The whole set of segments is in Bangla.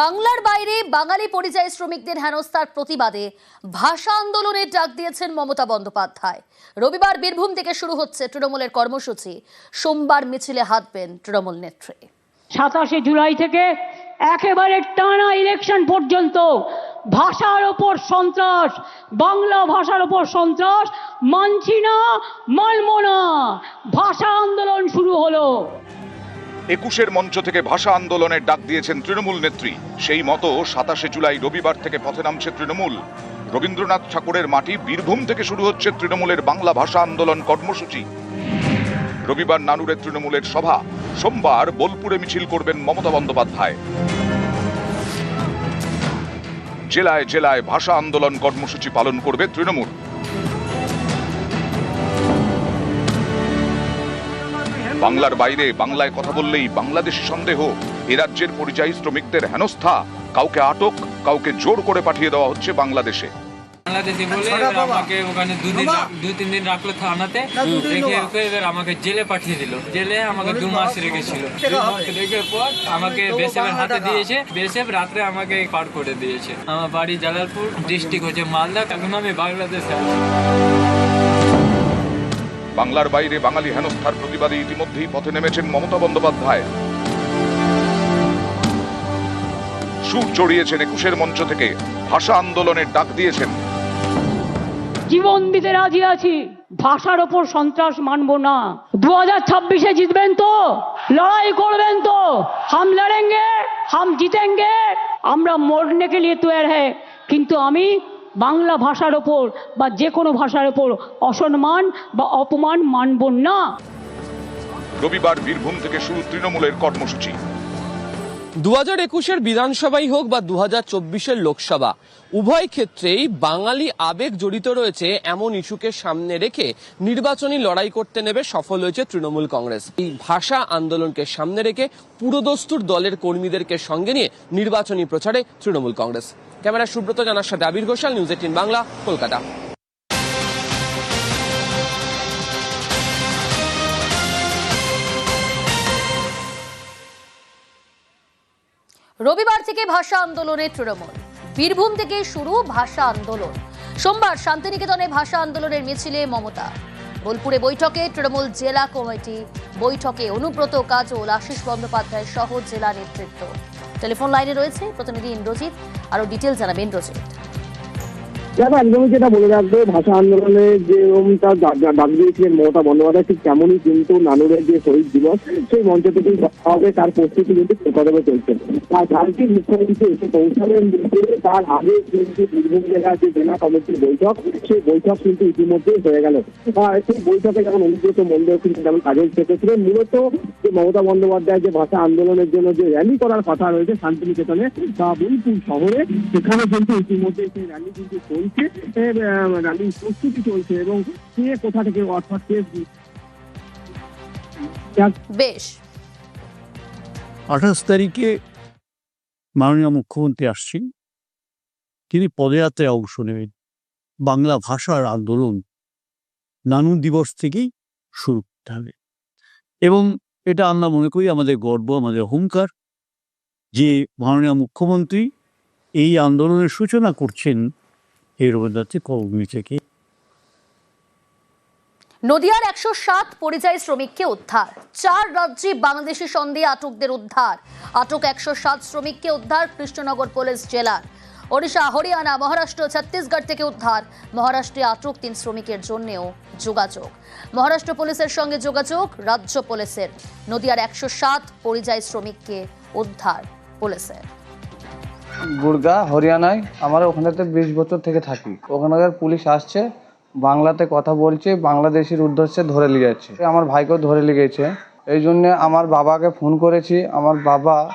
বাংলার বাইরে বাঙালি পরিযায়ী শ্রমিকদের হেনস্থার প্রতিবাদে ভাষা আন্দোলনের ডাক দিয়েছেন মমতা বন্দ্যোপাধ্যায়। রবিবার বীরভূম থেকে শুরু হচ্ছে তৃণমূলের কর্মসূচি। সোমবার মিছিলে হাঁটবেন তৃণমূল নেত্রী। সাতাশে জুলাই থেকে একেবারে টানা ইলেকশন পর্যন্ত ভাষার ওপর সন্ত্রাস, বাংলা ভাষার ওপর সন্ত্রাস, মানছি না, মানব না। ভাষা আন্দোলন শুরু হলো। একুশের মঞ্চ থেকে ভাষা আন্দোলনের ডাক দিয়েছেন তৃণমূল নেত্রী। সেই মতো সাতাশে জুলাই রবিবার থেকে পথে নামছে তৃণমূল। রবীন্দ্রনাথ ঠাকুরের মাটি বীরভূম থেকে শুরু হচ্ছে তৃণমূলের বাংলা ভাষা আন্দোলন কর্মসূচি। রবিবার নানুরের তৃণমূলের সভা। সোমবার বোলপুরে মিছিল করবেন মমতা বন্দ্যোপাধ্যায়। জেলায় জেলায় ভাষা আন্দোলন কর্মসূচি পালন করবে তৃণমূল। বাংলার বাইরে বাংলায় কথা বললেই বাংলাদেশি সন্দেহ। এ রাজ্যের পরিযায়ী শ্রমিকদের হেনস্থা। কাউকে আটক কাউকে জোর করে পাঠিয়ে দেওয়া হচ্ছে বাংলাদেশে। বাংলাদেশি বলে এবার আমাকে ওখানে দুদিন তিন দিন রাখল থানাতে। রেখে রেখে এবার আমাকে জেলে পাঠিয়ে দিল। জেলে আমাকে দু মাস রেখেছিল। দু রেখে পর আমাকে হাতে দিয়েছে। বেসেব রাত্রে আমাকে পার করে দিয়েছে। আমার বাড়ি জালালপুর ডিস্ট্রিক্ট হচ্ছে মালদা। এখন আমি বাংলাদেশে আছি। বাংলার বাইরে বাঙালি হেনস্থার প্রতিবাদে ইতিমধ্যেই পথে নেমেছেন মমতা বন্দ্যোপাধ্যায়। সুর চড়িয়েছেন একুশের মঞ্চ থেকে, ভাষা আন্দোলনের ডাক দিয়েছেন। জীবন দিতে রাজি আছি, ভাষার ওপর সন্ত্রাস মানব না। দু হাজার ছাব্বিশে জিতবেন তো, লড়াই করবেন তো, হাম লড়েঙ্গে, হাম জিতেঙ্গে, আমরা মরনে কে লিয়ে তৈরি হ্যাঁ। কিন্তু আমি বাংলা ভাষার ওপর বা যে কোনো ভাষার ওপর অসম্মান বা অপমান মানব না। রবিবার বীরভূম থেকে শুরু তৃণমূলের কর্মসূচি। দু হাজার একুশের বিধানসভাই হোক বা দু হাজার চব্বিশের লোকসভা উভয় ক্ষেত্রেই বাঙালি আবেগ জড়িত রয়েছে এমন ইস্যুকে সামনে রেখে নির্বাচনী লড়াই করতে নেবে সফল হয়েছে তৃণমূল কংগ্রেস। এই ভাষা আন্দোলনকে সামনে রেখে পুরোদস্তুর দলের কর্মীদেরকে সঙ্গে নিয়ে নির্বাচনী প্রচারে তৃণমূল কংগ্রেস। ক্যামেরা সুব্রত জানার সাথে আবির ঘোষাল নিউজ এইটিন বাংলা, কলকাতা। রবিবার থেকে ভাষা আন্দোলনের তৃণমূল। বীরভূম থেকে শুরু ভাষা আন্দোলন। সোমবার শান্তিনিকেতনে ভাষা আন্দোলনের মিছিলে মমতা। বোলপুরে বৈঠকে তৃণমূল জেলা কমিটি। বৈঠকে অনুব্রত কাজল, আশিস বন্দ্যোপাধ্যায় সহ জেলা নেতৃত্ব। টেলিফোন লাইনে রয়েছে। প্রতিনিধি ইন্দ্রজিৎ আরও ডিটেল জানাবে ইন্দ্রজিৎ। দেখো, একদমই যেটা বলে রাখবে, ভাষা আন্দোলনে যে ওমটা ডা- ডা- ডাক দিয়েছিলেন মমতা বন্দ্যোপাধ্যায়, ঠিক তেমনই কিন্তু নানুরের যে শহীদ দিবস, সেই মঞ্চ থেকে হবে তার প্রস্তুতি কিন্তু প্রকল্পে চলছে। আর কালকে মুখ্যমন্ত্রী এসে পৌঁছালেন তার আগে কিন্তু বীরভূম জেলার যে জেলা কমিটির বৈঠক, সেই বৈঠক কিন্তু ইতিমধ্যেই হয়ে গেল। সেই বৈঠকে যেমন অনুব্রত মন্ডল কিন্তু যেমন কাজল থেকেছিলেন, মূলত যে মমতা বন্দ্যোপাধ্যায় যে ভাষা আন্দোলনের জন্য যে র্যালি করার কথা রয়েছে শান্তিনিকেতনে বা বোলপুর শহরে, সেখানে কিন্তু ইতিমধ্যে সেই র্যালি কিন্তু চলছে র্যালির প্রস্তুতি চলছে এবং কে কোথা থেকে অর্থাৎ বেশ। আঠাশ তারিখে মাননীয় মুখ্যমন্ত্রী আসছেন। তিনি পদযাত্রায় অংশ নেবেন। বাংলা ভাষার আন্দোলন নানু দিবস থেকেই শুরু করতে হবে। এবং এটা আমরা মনে করি আমাদের গর্ব, আমাদের অহংকার যে মাননীয় মুখ্যমন্ত্রী এই আন্দোলনের সূচনা করছেন এই রবীন্দ্রনাথের কর্মী থেকে নদিয়ার একশো সাত পরিযায়ী শ্রমিককে উদ্ধার। চার রাজ্যে বাংলাদেশি সন্দেহে আটকদের উদ্ধার। আটক একশো সাত শ্রমিককে উদ্ধার কৃষ্ণনগর পুলিশ জেলার। ওড়িশা, হরিয়ানা, মহারাষ্ট্র, ছত্তিশগড় থেকে উদ্ধার। মহারাষ্ট্রে আটক তিন শ্রমিকের জন্যেও যোগাযোগ। মহারাষ্ট্র পুলিশের সঙ্গে যোগাযোগ, রাজ্য পুলিশের। নদিয়ার একশো সাত পরিযায়ী শ্রমিককে উদ্ধার পুলিশের। গুড়গা, হরিয়ানায়, আমরা ওখানেতে বিশ বছর থেকে থাকি। ওখানকার পুলিশ আসছে, বাংলাতে কথা বলছে, বাংলাদেশের উদ্দেশ্যে ধরে নিয়ে যাচ্ছে। আমার ভাইকেও ধরে নিয়ে গেছে। এই জন্যে আমার বাবাকে ফোন করেছি। আমার বাবা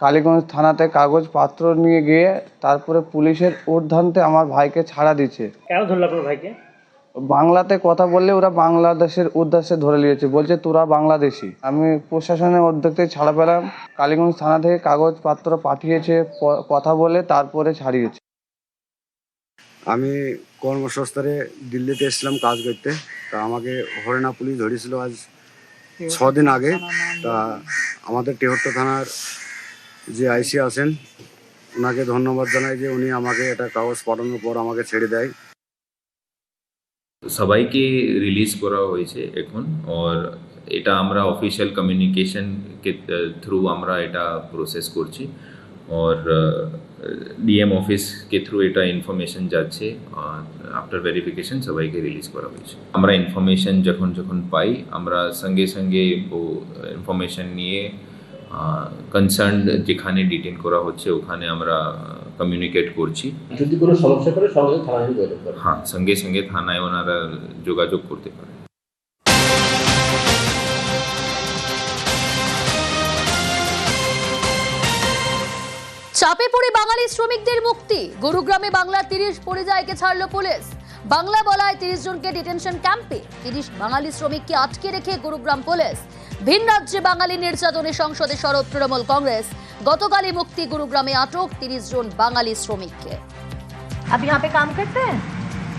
কালীগঞ্জ থানাতে কাগজপত্র নিয়ে গিয়ে তারপরে পুলিশের উর্ধান্তে আমার ভাইকে ছাড়া দিচ্ছে। কেন ধরলো আপনার ভাইকে? বাংলাতে কথা বললে ওরা বাংলাদেশের উদ্দেশ্যে ধরে নিয়েছে। বলছে, তোরা বাংলাদেশি। আমি প্রশাসনের উদ্যোগে ছাড়া পেলাম। কালীগঞ্জ থানা থেকে কাগজপত্র পাঠিয়েছে কথা বলে তারপরে ছাড়িয়েছে। আমি কর্মসংস্থানে দিল্লিতে এসেছিলাম কাজ করতে। তা আমাকে হরিয়ানা পুলিশ ধরেছিল আজ ছদিন আগে। তা আমাদের টেহট্ট থানার যে আইসি আছেন ওনাকে ধন্যবাদ জানাই যে উনি আমাকে এটা কাগজ পাঠানোর পর আমাকে ছেড়ে দেয়। সবাইকে রিলিজ করা হয়েছে এখন আর এটা আমরা অফিসিয়াল কমিউনিকেশনকে থ্রু আমরা এটা প্রসেস করছি আর ডিএম অফিস কে থ্রু এটা ইনফরমেশন যাচ্ছে আফটার ভেরিফিকেশন সবাইকে রিলিজ করা হয়েছে। আমরা ইনফরমেশন যখন যখন পাই, আমরা সঙ্গে সঙ্গে ও ইনফরমেশন নিয়ে কনসার্ন যেখানে ডিটেন করা হচ্ছে ওখানে আমরা কমিউনিকেট করছি। যদি কোনো সমস্যা করে সঙ্গে থানায় যোগাযোগ করে। হ্যাঁ সঙ্গে সঙ্গে থানায় ওনারা যোগাযোগ করতে পারে। চাপে পড়ে বাঙালি শ্রমিকদের মুক্তি। গুরুগ্রামে বাংলার তিরিশ পরিযায়কে ছাড়লো পুলিশ। বাংলা বলায় তিরিশ জনকে ডিটেনশন ক্যাম্পে তিরিশ বাঙালি শ্রমিককে আটকে রেখে গুরুগ্রাম পুলিশ। ভিন রাজ্যে বাঙালি নির্যাতনে সংসদে সরব তৃণমূল কংগ্রেস গতকালই মুক্তি গুরুগ্রামে আটক তিরিশ জন বাঙালি শ্রমিককে अब यहाँ पे काम करते हैं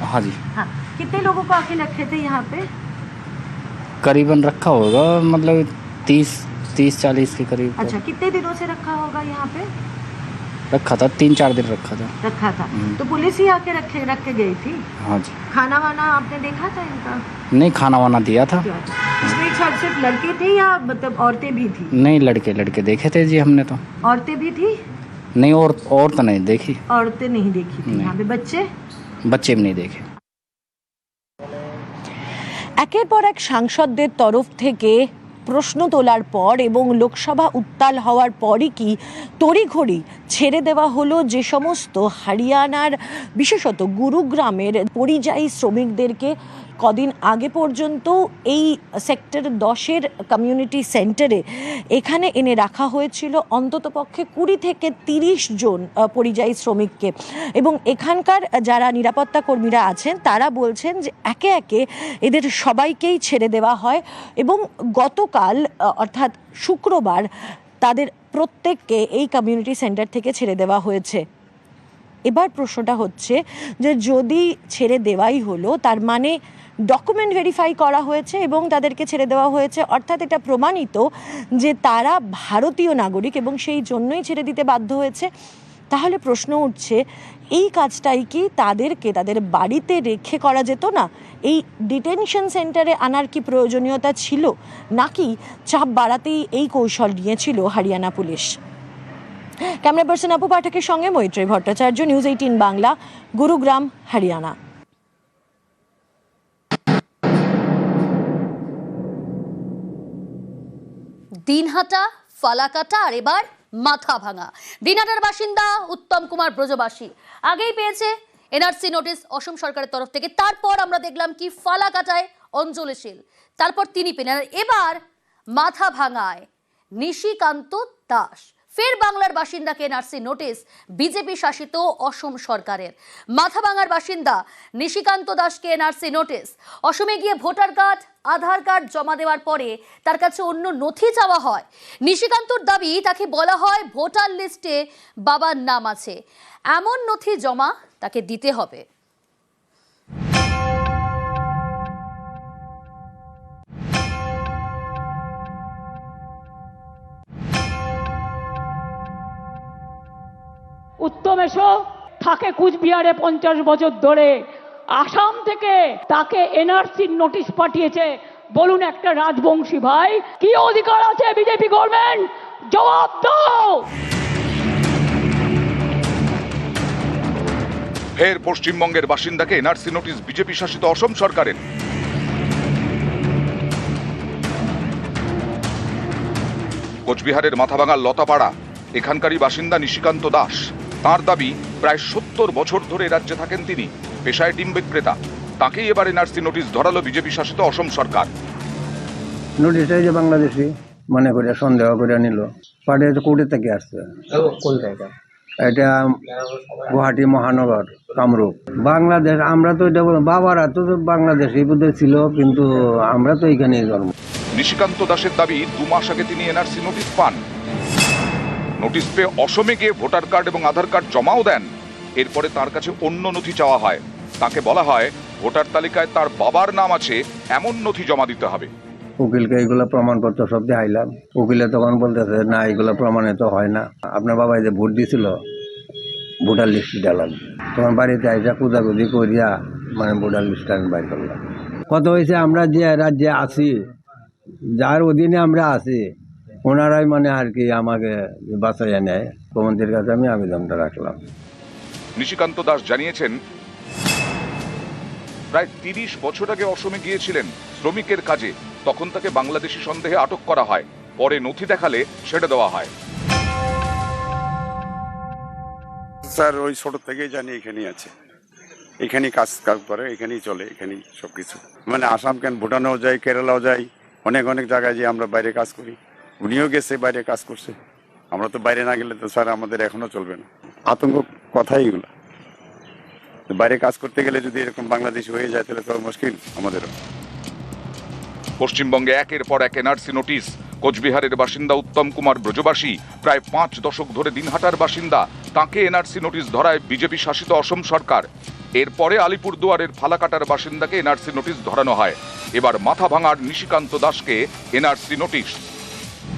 हाँ जी हाँ कितने लोगों को आके रखे थे यहाँ पे करीबन रखा होगा मतलब तीस तीस चालीस के करीब तो अच्छा कितने दिनों से रखा होगा यहाँ पे रखा था तीन चार दिन रखा था रखा था हम्म। तो पुलिस ही आके रखे रख के गई थी हाँ जी खाना वाना आपने देखा था इनका नहीं खाना वाना दिया था क्या था? इसमें शायद सिर्फ लड़के थे या मतलब औरतें भी थी नहीं लड़के लड़के देखे थे जी हमने तो औरतें भी थी नहीं और और तो नहीं देखी औरतें नहीं देखी थी नहीं। यहाँ पे बच्चे बच्चे भी नहीं देखे একের পর এক সাংসদদের তরফ থেকে প্রশ্ন তোলার পর এবং লোকসভা উত্তাল হওয়ার পরই কি তড়িঘড়ি ছেড়ে দেওয়া হলো যে সমস্ত হরিয়ানার বিশেষত গুরুগ্রামের পরিযায়ী শ্রমিকদেরকে কদিন আগে পর্যন্ত এই সেক্টর দশের কমিউনিটি সেন্টারে এখানে এনে রাখা হয়েছিল অন্ততপক্ষে কুড়ি থেকে তিরিশ জন পরিযায়ী শ্রমিককে। এবং এখানকার যারা নিরাপত্তা কর্মীরা আছেন, তারা বলছেন যে একে একে এদের সবাইকেই ছেড়ে দেওয়া হয় এবং গতকাল অর্থাৎ শুক্রবার, তাদের প্রত্যেককে এই কমিউনিটি সেন্টার থেকে ছেড়ে দেওয়া হয়েছে। এবার প্রশ্নটা হচ্ছে যে যদি ছেড়ে দেওয়াই হলো, তার মানে ডকুমেন্ট ভেরিফাই করা হয়েছে এবং তাদেরকে ছেড়ে দেওয়া হয়েছে, অর্থাৎ এটা প্রমাণিত যে তারা ভারতীয় নাগরিক এবং সেই জন্যই ছেড়ে দিতে বাধ্য হয়েছে। তাহলে প্রশ্ন উঠছে, এই কাজটাই কি তাদেরকে, তাদের বাড়িতে রেখে করা যেত না? এই ডিটেনশন সেন্টারে আনার কি প্রয়োজনীয়তা ছিল? নাকি চাপ বাড়াতেই এই কৌশল নিয়েছিল হরিয়ানা পুলিশ? ক্যামেরা পার্সন আপু পাঠকের সঙ্গে মৈত্রী ভট্টাচার্য নিউজ এইটিন বাংলা, গুরুগ্রাম, হরিয়ানা। দিনহাটা, ফালাকাটা, আর এবার মাথা ভাঙা। দিনহাটার বাসিন্দা উত্তম কুমার ব্রজবাসী। আগেই পেয়েছে এনআরসি নোটিশ অসম সরকারের তরফ থেকে। তারপর আমরা দেখলাম কি ফালাকাটায় অঞ্জলি শীল তারপর তিনি পেলেন। এবার মাথা ভাঙায় নিশিকান্ত দাস। ফের বাংলার বাসিন্দাকে এনআরসি নোটিশ, বিজেপি শাসিত অসম সরকারের। মাথাভাঙার বাসিন্দা নিশিকান্ত দাসকে এনআরসি নোটিশ, অসমে গিয়ে ভোটার কার্ড, আধার কার্ড জমা দেওয়ার পরে তার কাছে অন্য নথি চাওয়া হয়। নিশিকান্তর দাবি, তাকে বলা হয় ভোটার লিস্টে বাবার নাম আছে। এমন নথি জমা তাকে দিতে হবে। উত্তম এসো। থাকে কুচবিহারে পঞ্চাশ বছর ধরে। আসাম থেকে তাকে এনআরসির নোটিশ পাঠিয়েছে। বলুন একটা রাজবংশী ভাই, কি অধিকার আছে বিজেপি গভর্নমেন্ট জবাব দাও। ফের পশ্চিমবঙ্গের বাসিন্দাকে এনআরসি নোটিশ বিজেপি শাসিত অসম সরকারের। কোচবিহারের মাথাভাঙার লতাপাড়া, এখানকারই বাসিন্দা নিশিকান্ত দাস। তার দাবি প্রায় সত্তর বছর ধরে রাজ্যে থাকেন তিনি। পেশায় ডিম বিক্রেতা। তাকেই এবার এনআরসি নোটিশ ধরালো বিজেপি শাসিত অসম সরকার। নোটিশটা যে বাংলাদেশি মনে করে সন্দেহ করে নিল। পাঠিয়েছে কোর্টে থেকে আসছে। কোন জায়গা এটা গুয়াহাটি মহানগর কামরূপ। বাংলাদেশ আমরা তো এটা বল- বাবারা তো বাংলাদেশি বোধহয় ছিল কিন্তু আমরা তো এখানেই জন্ম। নিশিকান্ত দাসের দাবি দু মাস আগে তিনি এনআরসি নোটিশ পান। নোটিশ পেয়ে অসমে গিয়ে ভোটার কার্ড এবং আধার কার্ড জমাও দেন। এরপরে তার কাছে অন্য নথি চাওয়া হয়। তাকে বলা হয়, ভোটার তালিকায় তার বাবার নাম আছে, এমন নথি জমা দিতে হবে। উকিলকে এগুলো প্রমাণপত্র সব দেখাইলাম। উকিলে তখন বলতেছে, না এগুলো প্রমাণিত হয় না। আপনার বাবা যে ভোট দিছিল, ভোটার লিস্ট লাগবে। তোমার বাড়িতে আইসা কুদাকুদি করিয়া মানে ভোটার লিস্ট আমি বাইর করলাম। কত হয়েছে আমরা যে রাজ্যে আছি, যার অধীনে আমরা আছি ওনারাই মানে আর কি আমাকে বাঁচাইয়া নেয়। মুখ্যমন্ত্রীর কাছে আমি আবেদনটা রাখলাম। নিশিকান্ত দাস জানিয়েছেন প্রায় তিরিশ বছর আগে অসমে গিয়েছিলেন শ্রমিকের কাজে। তখন তাকে বাংলাদেশি সন্দেহে আটক করা হয়। পরে নথি দেখালে ছেড়ে দেওয়া হয়। স্যার ওই ছোট থেকেই জানি এখানেই আছে। এখানেই কাজ কাজ করে এখানেই চলে এখানেই সব কিছু মানে আসাম কেন ভুটানেও যাই কেরালাও যাই অনেক অনেক জায়গায় যে আমরা বাইরে কাজ করি। উনিও গেছে, বাইরে কাজ করছে। আমরা তো বাইরে না গেলে তো স্যার আমাদের এখনও চলবে না। আতঙ্ক কথাই এগুলো। বাইরে কাজ করতে গেলে যদি এরকম বাংলাদেশ হয়ে যায়, তাহলে তো মুশকিল আমাদেরও। পশ্চিমবঙ্গে একের পর এক এনআরসি নোটিশ। কোচবিহারের বাসিন্দা উত্তম কুমার ব্রজবাসী প্রায় পাঁচ দশক ধরে দিনহাটার বাসিন্দা। তাকে এনআরসি নোটিশ ধরায় বিজেপি শাসিত অসম সরকার। এরপরে আলিপুরদুয়ারের ফালাকাটার বাসিন্দাকে এনআরসি নোটিশ ধরানো হয়। এবার মাথা ভাঙার নিশিকান্ত দাসকে এনআরসি নোটিশ।